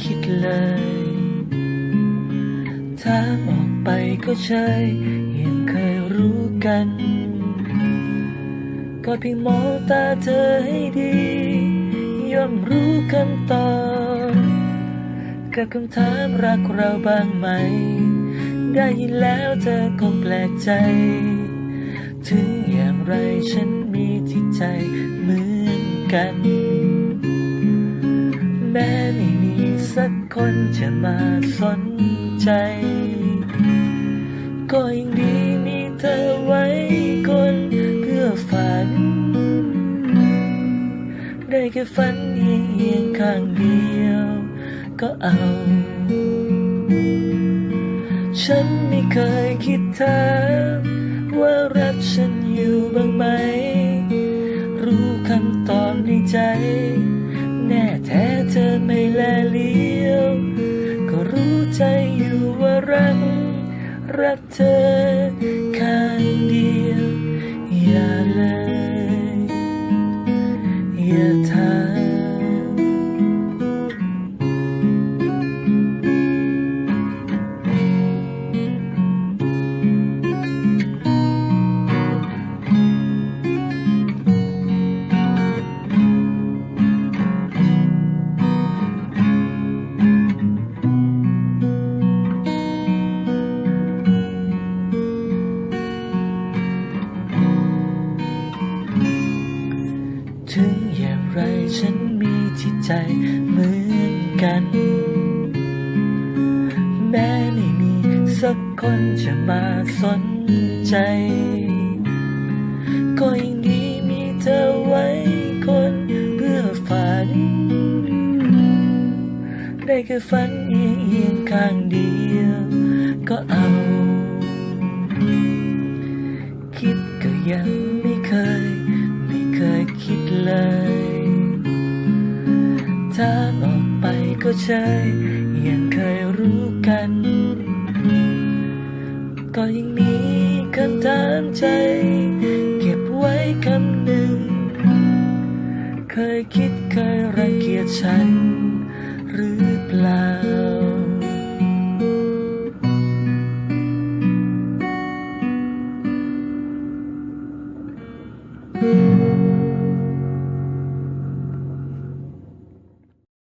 คิดเลยถามออกไปก็ใช่ยังเคยรู้กัน ก็เพียงมองตาเธอให้ดียอมรู้คำตอบกับคำถามรักเราบ้างไหม ได้ยินแล้วเธอคงแปลกใจ ถึงอย่างไรฉันมีที่ใจเหมือนกัน สักคนจะมาสนใจ ก็ยังดีมีเธอไว้คนเพื่อฝัน ได้แค่ฝันเพียงข้างเดียวก็เอา ฉันไม่เคยคิดถามว่ารักฉันอยู่บ้างไหม รู้คำตอบในใจ เธอไม่แลเลี้ยว ก็รู้ใจอยู่ว่ารัก รักเธอข้างเดียว อย่าเลยอย่าถา ถึงอย่างไรฉันมีจิตใจเหมือนกัน แม้ไม่มีสักคนจะมาสนใจ ก็ยังดีมีเธอไว้คนเพื่อฝัน ได้แค่ฝันเอียงเอียงข้างเดียว ก็เอา คิดก็ยัง ก็เชยยังเคยรู้กัน ก็ยังมีคำถามใจ เก็บไว้คำหนึ่ง เคยคิดเคยรังเกียจฉัน หรือเปล่า